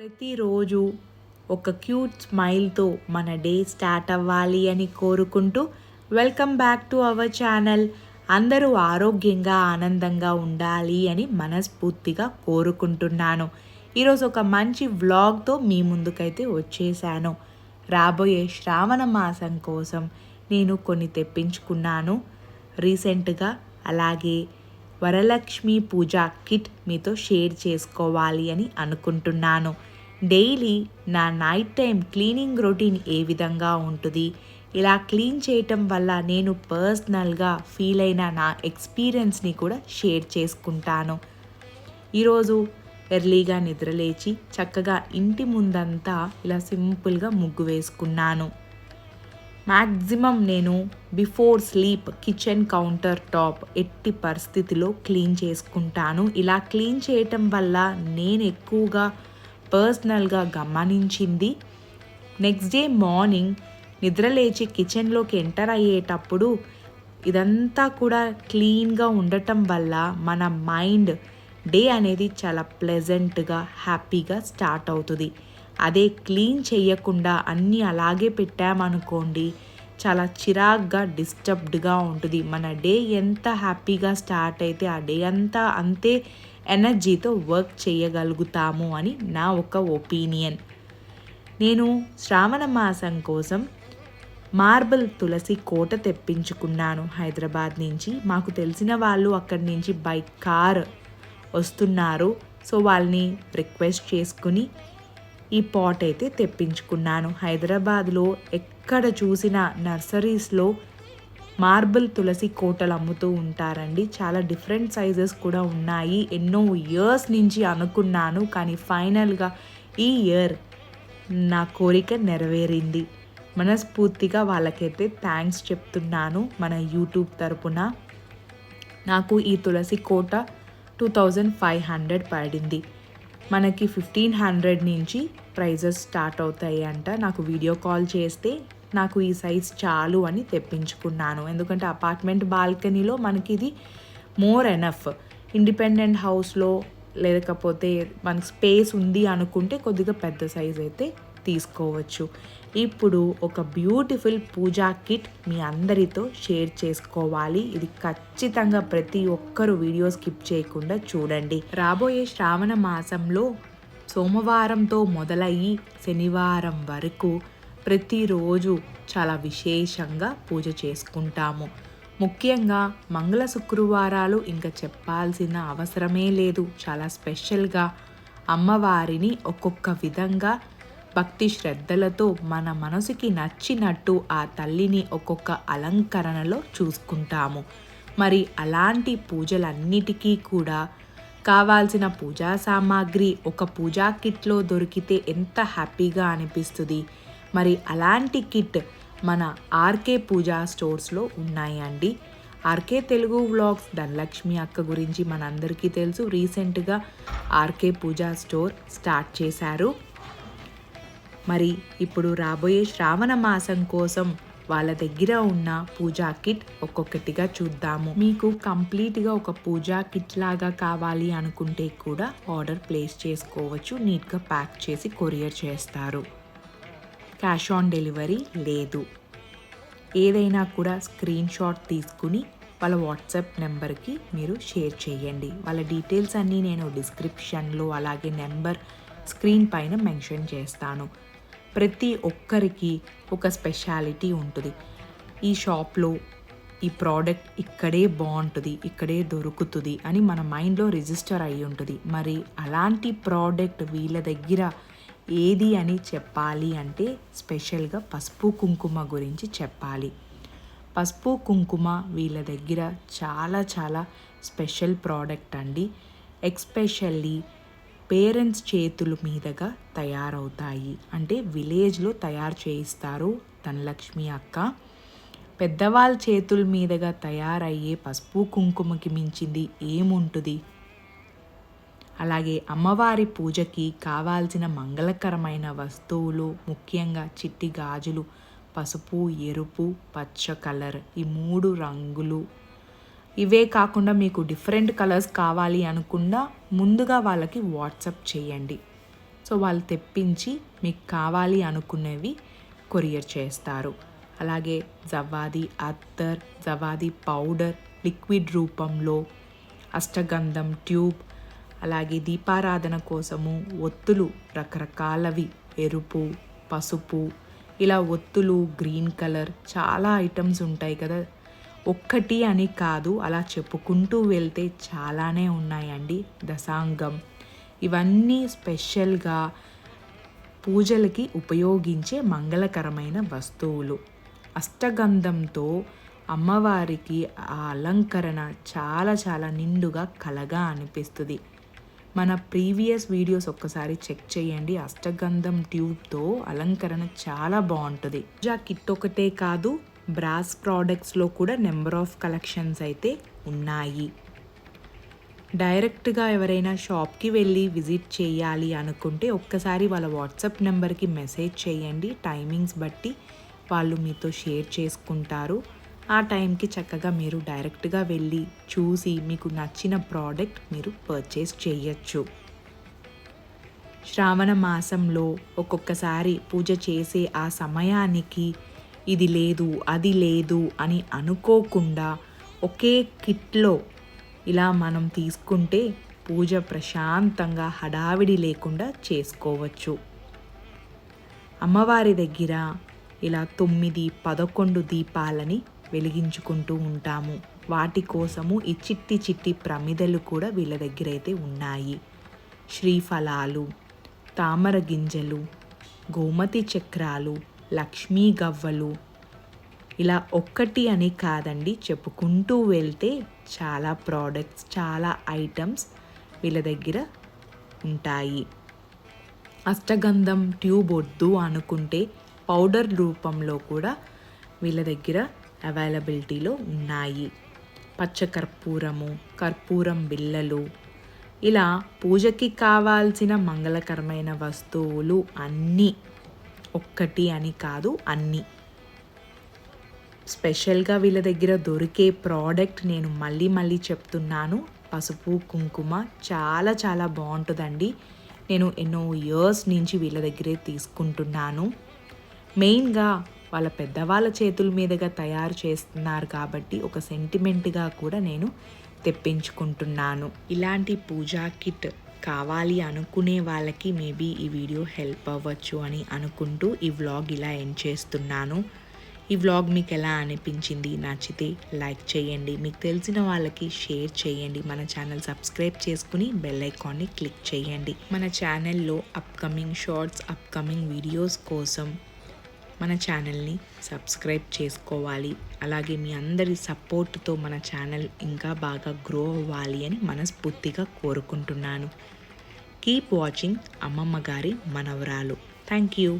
ప్రతిరోజు ఒక క్యూట్ స్మైల్తో మన డే స్టార్ట్ అవ్వాలి అని కోరుకుంటూ welcome back to our channel. అందరూ ఆరోగ్యంగా ఆనందంగా ఉండాలి అని మనస్ఫూర్తిగా కోరుకుంటున్నాను. ఈరోజు ఒక మంచి వ్లాగ్తో మీ ముందుకైతే వచ్చేసాను. రాబోయే శ్రావణ మాసం కోసం నేను కొన్ని తెప్పించుకున్నాను. రీసెంట్గా అలాగే వరలక్ష్మి పూజ కిట్ మీతో షేర్ చేసుకోవాలి అని అనుకుంటున్నాను. డైలీ నా నైట్ టైం క్లీనింగ్ రొటీన్ ఏ విధంగా ఉంటుంది? ఇలా క్లీన్ చేయటం వల్ల నేను పర్సనల్గా ఫీల్ అయిన నా ఎక్స్పీరియన్స్ని కూడా షేర్ చేసుకుంటాను. ఈరోజు ఎర్లీగా నిద్రలేచి చక్కగా ఇంటి ముందంతా ఇలా సింపుల్గా ముగ్గు వేసుకున్నాను. మ్యాక్సిమం నేను before sleep kitchen counter top ఎట్టి పరిస్థితిలో క్లీన్ చేసుకుంటాను. ఇలా క్లీన్ చేయటం వల్ల నేను ఎక్కువగా పర్సనల్గా గమనించింది. నెక్స్ట్ డే మార్నింగ్ నిద్రలేచి కిచెన్లోకి ఎంటర్ అయ్యేటప్పుడు ఇదంతా కూడా క్లీన్గా ఉండటం వల్ల మన మైండ్ డే అనేది చాలా ప్లెజెంట్గా హ్యాపీగా స్టార్ట్ అవుతుంది. అదే క్లీన్ చేయకుండా అన్నీ అలాగే పెట్టామనుకోండి చాలా చిరాగ్గా డిస్టర్బ్డ్గా ఉంటుంది. మన డే ఎంత హ్యాపీగా స్టార్ట్ అయితే ఆ డే అంతా అంతే ఎనర్జీతో వర్క్ చేయగలుగుతాము అని నా ఒక ఒపీనియన్. నేను శ్రావణ మాసం కోసం మార్బుల్ తులసి కోట తెప్పించుకున్నాను హైదరాబాద్ నుంచి. మాకు తెలిసిన వాళ్ళు అక్కడి నుంచి బై కార్ వస్తున్నారు. సో వాళ్ళని రిక్వెస్ట్ చేసుకుని ఈ పాట్ అయితే తెప్పించుకున్నాను. హైదరాబాద్లో ఎక్కడ చూసిన నర్సరీస్లో మార్బుల్ తులసి కోటలు అమ్ముతూ ఉంటారండి. చాలా డిఫరెంట్ సైజెస్ కూడా ఉన్నాయి. ఎన్నో ఇయర్స్ నుంచి అనుకున్నాను కానీ ఫైనల్గా ఈ ఇయర్ నా కోరిక నెరవేరింది. మనస్ఫూర్తిగా వాళ్ళకైతే థ్యాంక్స్ చెప్తున్నాను మన యూట్యూబ్ తరపున. నాకు ఈ తులసి కోట టూ థౌజండ్ ఫైవ్ హండ్రెడ్ పడింది. మనకి ఫిఫ్టీన్ హండ్రెడ్ నుంచి ప్రైజెస్ స్టార్ట్ అవుతాయి అంట నాకు వీడియో కాల్ చేస్తే నాకు ఈ సైజ్ చాలు అని తెప్పించుకున్నాను. ఎందుకంటే అపార్ట్మెంట్ బాల్కనీలో మనకి ఇది మోర్ ఎనఫ్. ఇండిపెండెంట్ హౌస్లో లేకపోతే మనకి స్పేస్ ఉంది అనుకుంటే కొద్దిగా పెద్ద సైజ్ అయితే తీసుకోవచ్చు. ఇప్పుడు ఒక బ్యూటిఫుల్ పూజా కిట్ మీ అందరితో షేర్ చేసుకోవాలి. ఇది ఖచ్చితంగా ప్రతి ఒక్కరు వీడియో స్కిప్ చేయకుండా చూడండి. రాబోయే శ్రావణ మాసంలో సోమవారంతో మొదలయ్యి శనివారం వరకు ప్రతిరోజు చాలా విశేషంగా పూజ చేసుకుంటాము. ముఖ్యంగా మంగళ శుక్రవారాలు ఇంకా చెప్పాల్సిన అవసరమే లేదు. చాలా స్పెషల్గా అమ్మవారిని ఒక్కొక్క విధంగా భక్తి శ్రద్ధలతో మన మనసుకి నచ్చినట్టు ఆ తల్లిని ఒక్కొక్క అలంకరణలో చూసుకుంటాము. మరి అలాంటి పూజలన్నిటికీ కూడా కావాల్సిన పూజా సామాగ్రి ఒక పూజా కిట్లో దొరికితే ఎంత హ్యాపీగా అనిపిస్తుంది? మరి అలాంటి కిట్ మన ఆర్కే పూజా స్టోర్స్లో ఉన్నాయండి ఆర్కే తెలుగు వ్లాగ్స్ ధనలక్ష్మి అక్క గురించి మనందరికీ తెలుసు. రీసెంట్గా ఆర్కే పూజా స్టోర్ స్టార్ట్ చేశారు. మరి ఇప్పుడు రాబోయే శ్రావణ మాసం కోసం వాళ్ళ దగ్గర ఉన్న పూజా కిట్ ఒక్కొక్కటిగా చూద్దాము. మీకు కంప్లీట్గా ఒక పూజా కిట్ లాగా కావాలి అనుకుంటే కూడా ఆర్డర్ ప్లేస్ చేసుకోవచ్చు. నీట్గా ప్యాక్ చేసి కొరియర్ చేస్తారు. క్యాష్ ఆన్ డెలివరీ లేదు. ఏదైనా కూడా స్క్రీన్ షాట్ తీసుకుని వాళ్ళ వాట్సాప్ నెంబర్కి మీరు షేర్ చేయండి. వాళ్ళ డీటెయిల్స్ అన్నీ నేను డిస్క్రిప్షన్లో అలాగే నెంబర్ స్క్రీన్ పైన మెన్షన్ చేస్తాను. ప్రతి ఒక్కరికి ఒక స్పెషాలిటీ ఉంటుంది. ఈ షాప్లో ఈ ప్రోడక్ట్ ఇక్కడే బాగుంటుంది ఇక్కడే దొరుకుతుంది అని మన మైండ్లో రిజిస్టర్ అయి ఉంటుంది. మరి అలాంటి ప్రోడక్ట్ వీళ్ళ దగ్గర ఏది అని చెప్పాలి అంటే స్పెషల్గా పసుపు కుంకుమ గురించి చెప్పాలి. పసుపు కుంకుమ వీళ్ళ దగ్గర చాలా చాలా స్పెషల్ ప్రోడక్ట్ అండి. ఎక్స్పెషల్లీ పేరెంట్స్ చేతుల మీదుగా తయారవుతాయి. అంటే విలేజ్లో తయారు చేయిస్తారు ధనలక్ష్మి అక్క. పెద్దవాళ్ళ చేతుల మీదుగా తయారయ్యే పసుపు కుంకుమకి మించింది ఏముంటుంది? అలాగే అమ్మవారి పూజకి కావాల్సిన మంగళకరమైన వస్తువులు ముఖ్యంగా చిట్టి గాజులు పసుపు ఎరుపు పచ్చ కలర్ ఈ మూడు రంగులు. ఇవే కాకుండా మీకు డిఫరెంట్ కలర్స్ కావాలి అనుకున్నా ముందుగా వాళ్ళకి వాట్సప్ చేయండి. సో వాళ్ళు తెప్పించి మీకు కావాలి అనుకునేవి కొరియర్ చేస్తారు. అలాగే జవాది అత్తర్ జవాది పౌడర్ లిక్విడ్ రూపంలో అష్టగంధం ట్యూబ్ అలాగే దీపారాధన కోసము ఒత్తులు రకరకాలవి. ఎరుపు పసుపు ఇలా ఒత్తులు గ్రీన్ కలర్ చాలా ఐటమ్స్ ఉంటాయి కదా. ఒక్కటి అని కాదు అలా చెప్పుకుంటూ వెళ్తే చాలానే ఉన్నాయండి. దశాంగం. ఇవన్నీ స్పెషల్గా పూజలకి ఉపయోగించే మంగళకరమైన వస్తువులు. అష్టగంధంతో అమ్మవారికి ఆ అలంకరణ చాలా చాలా నిండుగా కలగా అనిపిస్తుంది. మన ప్రీవియస్ వీడియోస్ ఒక్కసారి చెక్ చేయండి. అష్టగంధం ట్యూబ్తో అలంకరణ చాలా బాగుంటుంది జా కిట్ ఒకటే కాదు బ్రాస్ ప్రోడక్ట్స్లో కూడా నెంబర్ ఆఫ్ కలెక్షన్స్ అయితే ఉన్నాయి. డైరెక్ట్గా ఎవరైనా షాప్కి వెళ్ళి విజిట్ చేయాలి అనుకుంటే ఒక్కసారి వాళ్ళ వాట్సాప్ నెంబర్కి మెసేజ్ చేయండి. టైమింగ్స్ బట్టి వాళ్ళు మీతో షేర్ చేసుకుంటారు. ఆ టైంకి చక్కగా మీరు డైరెక్ట్గా వెళ్ళి చూసి మీకు నచ్చిన ప్రోడక్ట్ మీరు పర్చేస్ చేయొచ్చు. శ్రావణ మాసంలో ఒక్కొక్కసారి పూజ చేసే ఆ సమయానికి ఇది లేదు అది లేదు అని అనుకోకుండా ఒకే కిట్లో ఇలా మనం తీసుకుంటే పూజ ప్రశాంతంగా హడావిడి లేకుండా చేసుకోవచ్చు. అమ్మవారి దగ్గర ఇలా తొమ్మిది పదకొండు దీపాలని వెలిగించుకుంటూ ఉంటాము. వాటి కోసము ఈ చిట్టి చిట్టి ప్రమిదలు కూడా వీళ్ళ దగ్గర అయితే ఉన్నాయి. శ్రీఫలాలు తామర గింజలు గోమతి చక్రాలు లక్ష్మీ గవ్వలు. ఇలా ఒక్కటి అని కాదండి చెప్పుకుంటూ వెళ్తే చాలా ప్రోడక్ట్స్ చాలా ఐటమ్స్ వీళ్ళ దగ్గర ఉంటాయి. అష్టగంధం ట్యూబ్ వద్దు అనుకుంటే పౌడర్ రూపంలో కూడా వీళ్ళ దగ్గర అవైలబిలిటీలో ఉన్నాయి. పచ్చ కర్పూరము కర్పూరం బిళ్ళలు ఇలా పూజకి కావాల్సిన మంగళకరమైన వస్తువులు అన్నీ ఒక్కటి అని కాదు అన్నీ. స్పెషల్గా వీళ్ళ దగ్గర దొరికే ప్రోడక్ట్ నేను మళ్ళీ మళ్ళీ చెప్తున్నాను. పసుపు కుంకుమ చాలా చాలా బాగుంటుందండి. నేను ఎన్నో ఇయర్స్ నుంచి వీళ్ళ దగ్గరే తీసుకుంటున్నాను. మెయిన్గా వాళ్ళ పెద్దవాళ్ళ చేతుల మీదుగా తయారు చేస్తున్నారు కాబట్టి ఒక సెంటిమెంట్గా కూడా నేను తెప్పించుకుంటున్నాను. ఇలాంటి పూజా కిట్ కావాలి అనుకునే వాళ్ళకి మేబీ ఈ వీడియో హెల్ప్ అవ్వచ్చు అని అనుకుంటూ ఈ వ్లాగ్ ఇలా ఎండ్ చేస్తున్నాను. ఈ వ్లాగ్ మీకు ఎలా అనిపించింది? నచ్చితే లైక్ చేయండి. మీకు తెలిసిన వాళ్ళకి షేర్ చేయండి. మన ఛానల్ సబ్స్క్రైబ్ చేసుకుని బెల్ ఐకాన్ని క్లిక్ చేయండి. మన ఛానల్లో అప్కమింగ్ షార్ట్స్ అప్కమింగ్ వీడియోస్ కోసం మన ఛానల్ని సబ్స్క్రైబ్ చేసుకోవాలి. అలాగే మీ అందరి సపోర్ట్తో మన ఛానల్ ఇంకా బాగా గ్రో అవ్వాలి అని మనస్ఫూర్తిగా కోరుకుంటున్నాను. కీప్ వాచింగ్ అమ్మమ్మ గారి మనవరాలు. Thank you.